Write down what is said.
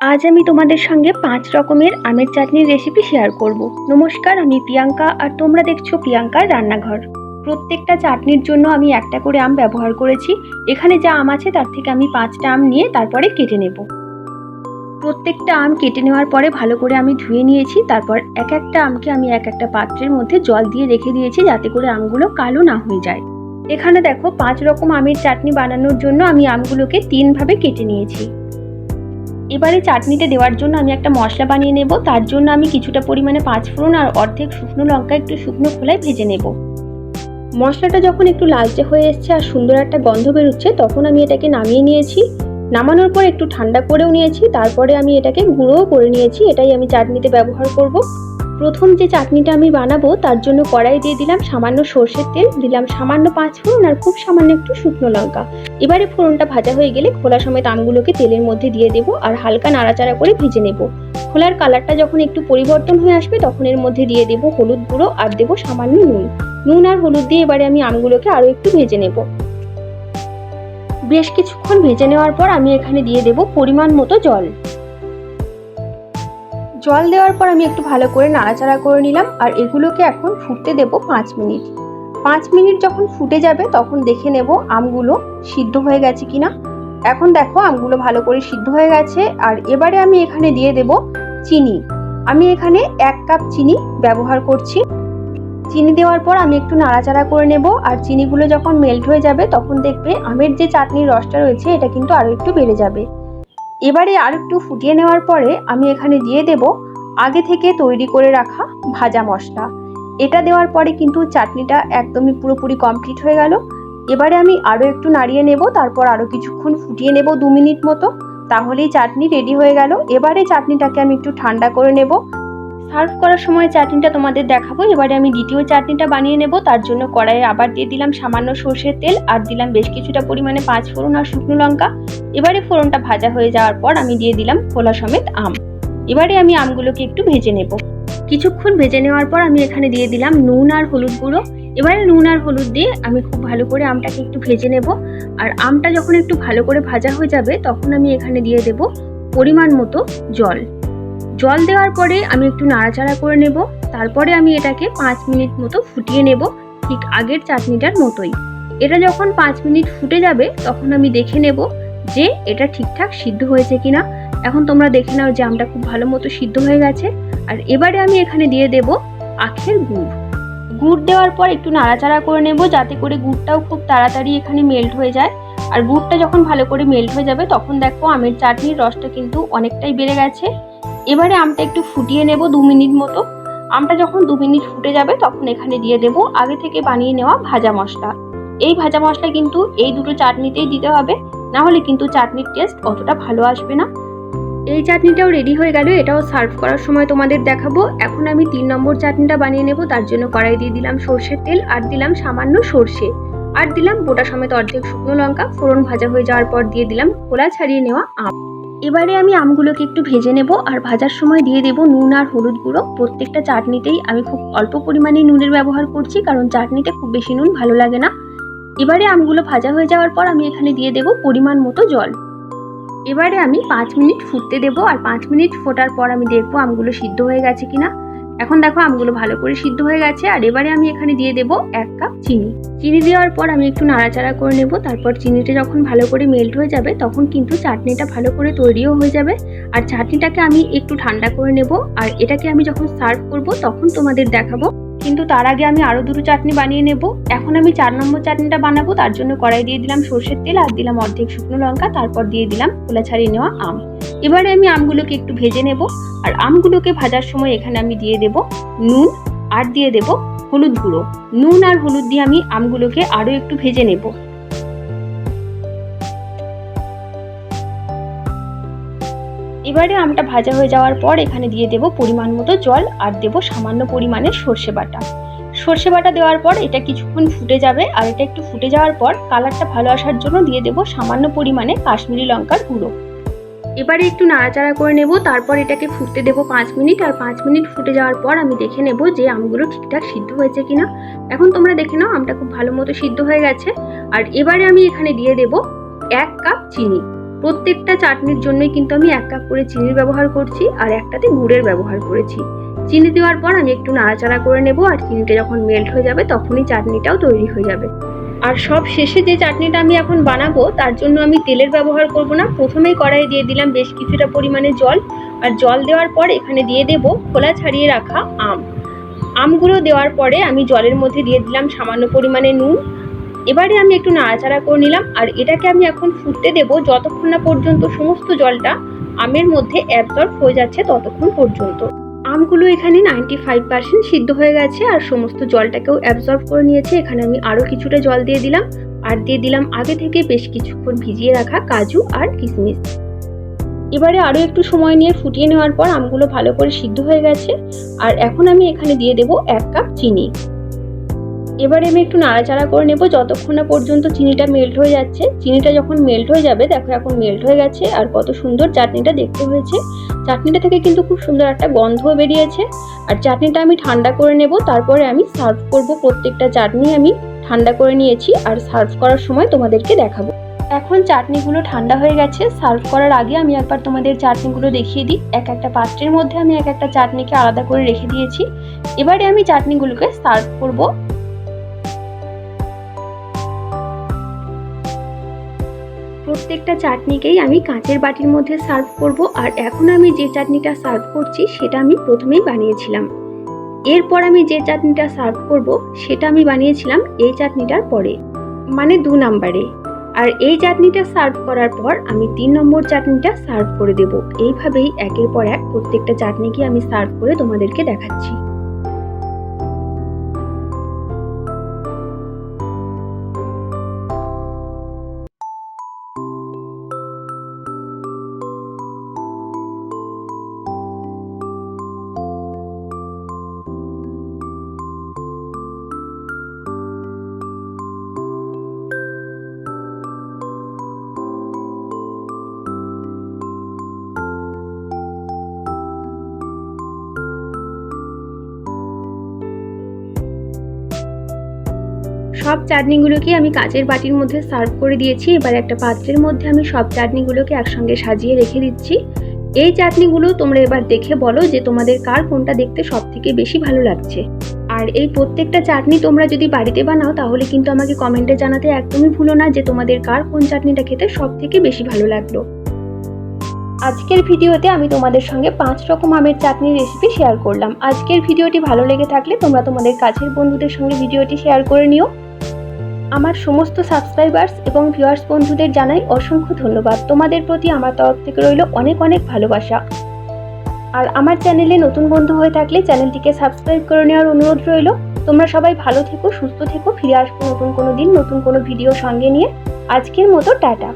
আজ আমি তোমাদের সঙ্গে পাঁচ রকমের আমের চাটনির রেসিপি শেয়ার করব। নমস্কার, আমি প্রিয়াঙ্কা আর তোমরা দেখছ প্রিয়াঙ্কার রান্নাঘর। প্রত্যেকটা চাটনির জন্য আমি একটা করে আম ব্যবহার করেছি। এখানে যা আম আছে তার থেকে আমি পাঁচটা আম নিয়ে তারপরে কেটে নেব। প্রত্যেকটা আম কেটে নেওয়ার পরে ভালো করে আমি ধুয়ে নিয়েছি। তারপর এক একটা আমকে আমি এক একটা পাত্রের মধ্যে জল দিয়ে রেখে দিয়েছি যাতে করে আমগুলো কালো না হয়ে যায়। এখানে দেখো, পাঁচ রকম আমের চাটনি বানানোর জন্য আমি আমগুলোকে তিনভাবে কেটে নিয়েছি। এবারে চাটনিতে দেওয়ার জন্য আমি একটা মশলা বানিয়ে নেব। তার জন্য আমি কিছুটা পরিমাণে পাঁচ ফোড়ন আর অর্ধেক শুকনো লঙ্কা একটু শুকনো খোলায় ভেজে নেব। মশলাটা যখন একটু লালচে হয়ে এসছে আর সুন্দর একটা গন্ধ বেরোচ্ছে, তখন আমি এটাকে নামিয়ে নিয়েছি। নামানোর পর একটু ঠান্ডা করেও নিয়েছি, তারপরে আমি এটাকে গুঁড়োও করে নিয়েছি। এটাই আমি চাটনিতে ব্যবহার করব। প্রথম যে চাটনিটা আমি বানাবো, তার জন্য কড়াই দিয়ে দিলাম সামান্য সর্ষের তেল, দিলাম সামান্য পাঁচ ফোড়ন আর খুব সামান্য একটু শুকনো লঙ্কা। এবারে ফোড়নটা ভাজা হয়ে গেলে খোলা সমেত আমগুলোকে তেলের মধ্যে দিয়ে দেব আর হালকা নাড়াচাড়া করে ভেজে নেব। খোলার কালারটা যখন একটু পরিবর্তন হয়ে আসবে, তখন এর মধ্যে দিয়ে দেব হলুদ গুঁড়ো আর দেবো সামান্য নুন। নুন আর হলুদ দিয়ে এবারে আমি আমগুলোকে আরও একটু ভেজে নেব। বেশ কিছুক্ষণ ভেজে নেওয়ার পর আমি এখানে দিয়ে দেব পরিমাণ মতো জল। জল দেওয়ার পর আমি একটু ভালো করে নাড়াচাড়া করে নিলাম আর এগুলোকে এখন ফুটতে দেব পাঁচ মিনিট। পাঁচ মিনিট যখন ফুটে যাবে তখন দেখে নেব আমগুলো সিদ্ধ হয়ে গেছে কিনা। এখন দেখো আমগুলো ভালো করে সিদ্ধ হয়ে গেছে আর এবারে আমি এখানে দিয়ে দেব চিনি। আমি এখানে এক কাপ চিনি ব্যবহার করছি। চিনি দেওয়ার পর আমি একটু নাড়াচাড়া করে নেব আর চিনিগুলো যখন মেল্ট হয়ে যাবে তখন দেখবে আমের যে চাটনির রসটা রয়েছে এটা কিন্তু আরও একটু বেড়ে যাবে। এবারে আর একটু ফুটিয়ে নেওয়ার পরে আমি এখানে দিয়ে দেব আগে থেকে তৈরি করে রাখা ভাজা মশলা। এটা দেওয়ার পরে কিন্তু চাটনিটা একদমই পুরোপুরি কমপ্লিট হয়ে গেল। এবারে আমি আরও একটু নাড়িয়ে নেব, তারপর আরও কিছুক্ষণ ফুটিয়ে নেব দু মিনিট মতো। তাহলেই চাটনি রেডি হয়ে গেল। এবারে চাটনিটাকে আমি একটু ঠান্ডা করে নেব। সার্ভ করার সময় চাটনিটা তোমাদের দেখাবো। এবারে আমি দ্বিতীয় চাটনিটা বানিয়ে নেব। তার জন্য কড়াইয়ে আবার দিয়ে দিলাম সামান্য সর্ষের তেল আর দিলাম বেশ কিছুটা পরিমাণে পাঁচ ফোড়ন আর শুকনো লঙ্কা। এবারে ফোড়নটা ভাজা হয়ে যাওয়ার পর আমি দিয়ে দিলাম খোলা সমেত আম। এবারে আমি আমগুলোকে একটু ভেজে নেব। কিছুক্ষণ ভেজে নেওয়ার পর আমি এখানে দিয়ে দিলাম নুন আর হলুদ গুঁড়ো। এবারে নুন আর হলুদ দিয়ে আমি খুব ভালো করে আমটাকে একটু ভেজে নেব। আর আমটা যখন একটু ভালো করে ভাজা হয়ে যাবে, তখন আমি এখানে দিয়ে দেব পরিমাণ মতো জল। জল দেওয়ার পরে আমি একটু নাড়াচাড়া করে নেব। তারপরে আমি এটাকে পাঁচ মিনিট মতো ফুটিয়ে নেব, ঠিক আগের চাটনিটার মতোই। এটা যখন পাঁচ মিনিট ফুটে যাবে, তখন আমি দেখে নেব যে এটা ঠিকঠাক সিদ্ধ হয়েছে কিনা। এখন তোমরা দেখে নাও যে আমটা খুব ভালো মতো সিদ্ধ হয়ে গেছে। আর এবারে আমি এখানে দিয়ে দেব আখের গুড়। গুড় দেওয়ার পর একটু নাড়াচাড়া করে নেব, যাতে করে গুড়টাও খুব তাড়াতাড়ি এখানে মেল্ট হয়ে যায়। আর গুড়টা যখন ভালো করে মেল্ট হয়ে যাবে, তখন দেখো আমের চাটনির রসটা কিন্তু অনেকটাই বেড়ে গেছে। এবারে আমটা একটু ফুটিয়ে নেব দু মিনিট মতো। আমটা যখন দু মিনিট ফুটে যাবে তখন এখানে দিয়ে দেব আগে থেকে বানিয়ে নেওয়া ভাজা মশলা। এই ভাজা মশলা কিন্তু এই দুটো চাটনিতেই দিতে হবে না হলে কিন্তু চাটনির টেস্ট অতটা ভালো আসবে না। এই চাটনিটাও রেডি হয়ে গেল, এটাও সার্ভ করার সময় তোমাদের দেখাবো। এখন আমি তিন নম্বর চাটনিটা বানিয়ে নেব, তার জন্য কড়াই দিয়ে দিলাম সর্ষের তেল আর দিলাম সামান্য সর্ষে। আর দিলাম গোটা সমেত অর্ধেক শুকনো লঙ্কা, ফোড়ন ভাজা হয়ে যাওয়ার পর দিয়ে দিলাম খোলা ছাড়িয়ে নেওয়া আম। এবারে আমি আমগুলোকে একটু ভেজে নেব আর ভাজার সময় দিয়ে দেব নুন আর হলুদ গুঁড়ো। প্রত্যেকটা চাটনিতেই আমি খুব অল্প পরিমাণে নুনের ব্যবহার করছি কারণ চাটনিতে খুব বেশি নুন ভালো লাগে না। এবারে আমগুলো ভাজা হয়ে যাওয়ার পর আমি এখানে দিয়ে দেব পরিমাণ মতো জল। এবারে আমি পাঁচ মিনিট ফুটতে দেব আর পাঁচ মিনিট ফোটার পর আমি দেখব আমগুলো সিদ্ধ হয়ে গেছে কিনা। এখন দেখো আমগুলো ভালো করে সিদ্ধ হয়ে গেছে, আর এবারে আমি এখানে দিয়ে দেব এক কাপ চিনি। চিনি দেওয়ার পর আমি একটু নাড়াচাড়া করে নেব, তারপর চিনিটা যখন ভালো করে মেল্ট হয়ে যাবে, তখন কিন্তু চাটনিটা ভালো করে তৈরিও হয়ে যাবে। আর চাটনিটাকে আমি একটু ঠান্ডা করে নেব, আর এটাকে আমি যখন সার্ভ করব, তখন তোমাদের দেখাবো। কিন্তু তার আগে আমি আরও দুটো চাটনি বানিয়ে নেব। এখন আমি চার নম্বর চাটনিটা বানাবো, তার জন্য কড়াই দিয়ে দিলাম সর্ষের তেল, আর দিলাম অর্ধেক শুকনো লঙ্কা, তারপর দিয়ে দিলাম খোলা ছাড়িয়ে নেওয়া আম। এবারে আমি আমগুলোকে একটু ভেজে নেব, আর আমগুলোকে ভাজার সময় এখানে আমি দিয়ে দেব নুন আর দিয়ে দেব হলুদ গুঁড়ো। নুন আর হলুদ দিয়ে আমি আমগুলোকে আরও একটু ভেজে নেব। এবারে আমটা ভাজা হয়ে যাওয়ার পর এখানে দিয়ে দেব পরিমাণ মতো জল আর দেব সামান্য পরিমাণে সর্ষে বাটা। সর্ষে বাটা দেওয়ার পর এটা কিছুক্ষণ ফুটে যাবে, আর এটা একটু ফুটে যাওয়ার পর কালারটা ভালো আসার জন্য দিয়ে দেব সামান্য পরিমাণে কাশ্মীরি লঙ্কার গুঁড়ো। এবারে একটু নাড়াচাড়া করে নেব, তারপর এটাকে ফুটতে দেবো পাঁচ মিনিট, আর পাঁচ মিনিট ফুটে যাওয়ার পর আমি দেখে নেব যে আমগুলো ঠিকঠাক সিদ্ধ হয়েছে কিনা। এখন তোমরা দেখে নাও, আমটা খুব ভালো মতো সিদ্ধ হয়ে গেছে। আর এবারে আমি এখানে দিয়ে দেব এক কাপ চিনি। প্রত্যেকটা চাটনির জন্যই কিন্তু আমি এক কাপ করে চিনির ব্যবহার করছি, আর একটাতে গুড়ের ব্যবহার করেছি। চিনি দেওয়ার পর আমি একটু নাড়াচাড়া করে নেব, আর চিনিটা যখন মেল্ট হয়ে যাবে তখনই চাটনিটাও তৈরি হয়ে যাবে। আর সব শেষে যে চাটনিটা আমি এখন বানাবো, তার জন্য আমি তেলের ব্যবহার করব না। প্রথমেই কড়াইয়ে দিয়ে দিলাম বেশ কিছুটা পরিমাণে জল। আর জল দেওয়ার পর এখানে দিয়ে দেব খোলা ছাড়িয়ে রাখা আম। আমগুলো দেওয়ার পরে আমি জলের মধ্যে দিয়ে দিলাম সামান্য পরিমাণে নুন। এবারে আমি একটু নাড়াচাড়া করে নিলাম। আর এটাকে আমি এখন ফুটতে দেব যতক্ষণ না পর্যন্ত সমস্ত জলটা আমের মধ্যে অ্যাবজর্ব হয়ে যাচ্ছে ততক্ষণ পর্যন্ত। আমগুলো এখানে নাইনটি ফাইভ পার্সেন্ট সিদ্ধ হয়ে গেছে আর সমস্ত জলটাকেও অ্যাবজর্ব করে নিয়েছে। এখানে আমি আরও কিছুটা জল দিয়ে দিলাম। আর দিয়ে দিলাম আগে থেকে বেশ কিছুক্ষণ ভিজিয়ে রাখা কাজু আর কিশমিশ। এবারে আরও একটু সময় নিয়ে ফুটিয়ে নেওয়ার পর আমগুলো ভালো করে সিদ্ধ হয়ে গেছে। আর এখন আমি এখানে দিয়ে দেব এক কাপ চিনি। এবারে আমি একটু নাড়াচাড়া করে নেব। যতক্ষণ না পর্যন্ত চিনিটা মেল্ট হয়ে যাচ্ছে, চিনিটা যখন মেল্ট হয়ে যাবে, দেখো এখন মেল্ট হয়ে গেছে আর কত সুন্দর চাটনিটা দেখতে হয়েছে। চাটনিটা থেকে কিন্তু খুব সুন্দর একটা গন্ধও বেরিয়েছে। আর চাটনিটা আমি ঠান্ডা করে নেব, তারপরে আমি সার্ভ করব প্রত্যেকটা চাটনি আমি ঠান্ডা করে নিয়েছি আর সার্ভ করার সময় তোমাদেরকে দেখাবো। এখন চাটনিগুলো ঠান্ডা হয়ে গেছে সার্ভ করার আগে আমি একবার তোমাদের চাটনিগুলো দেখিয়ে দিই। এক একটা পাত্রের মধ্যে আমি এক একটা চাটনিকে আলাদা করে রেখে দিয়েছি। এবারে আমি চাটনিগুলোকে সার্ভ করব। প্রত্যেকটা চাটনিকেই আমি কাঁচের বাটির মধ্যে সার্ভ করব আর এখন আমি যে চাটনিটা সার্ভ করছি সেটা আমি প্রথমেই বানিয়েছিলাম। এরপর আমি যে চাটনিটা সার্ভ করব সেটা আমি বানিয়েছিলাম এই চাটনিটার পরে মানে দু নাম্বারে। আর এই চাটনিটা সার্ভ করার পর আমি তিন নম্বর চাটনিটা সার্ভ করে দেব। এইভাবেই একের পর এক প্রত্যেকটা চাটনিকে আমি সার্ভ করে তোমাদেরকে দেখাচ্ছি। সব চাটনিগুলোকে আমি কাচের বাটির মধ্যে সার্ভ করে দিয়েছি। এবার একটা পাত্রের মধ্যে আমি সব চাটনিগুলোকে একসঙ্গে সাজিয়ে রেখে দিচ্ছি। এই চাটনিগুলো তোমরা এবার দেখে বলো যে তোমাদের কার কোনটা দেখতে সব থেকে বেশি ভালো লাগছে। আর এই প্রত্যেকটা চাটনি তোমরা যদি বাড়িতে বানাও, তাহলে কিন্তু আমাকে কমেন্টে জানাতে একদমই ভুলো না যে তোমাদের কার কোন চাটনিটা খেতে সব থেকে বেশি ভালো লাগল। আজকের ভিডিওতে আমি তোমাদের সঙ্গে পাঁচ রকম আমের চাটনির রেসিপি শেয়ার করলাম। আজকের ভিডিওটি ভালো লেগে থাকলে তোমরা তোমাদের কাছের বন্ধুদের সঙ্গে ভিডিওটি শেয়ার করে নিও। আমার সমস্ত সাবস্ক্রাইবার্স এবং ভিউয়ার্স বন্ধুদের জানাই অসংখ্য ধন্যবাদ। তোমাদের প্রতি আমার তরফ থেকে রইল অনেক অনেক ভালোবাসা। আর আমার চ্যানেলে নতুন বন্ধু হয়ে থাকলে চ্যানেলটিকে সাবস্ক্রাইব করে নেওয়ার অনুরোধ রইল। তোমরা সবাই ভালো থেকো, সুস্থ থেকো, ফিরে আসব নতুন কোনো দিন, নতুন কোনো ভিডিও সঙ্গে নিয়ে। আজকের মতো, টাটা।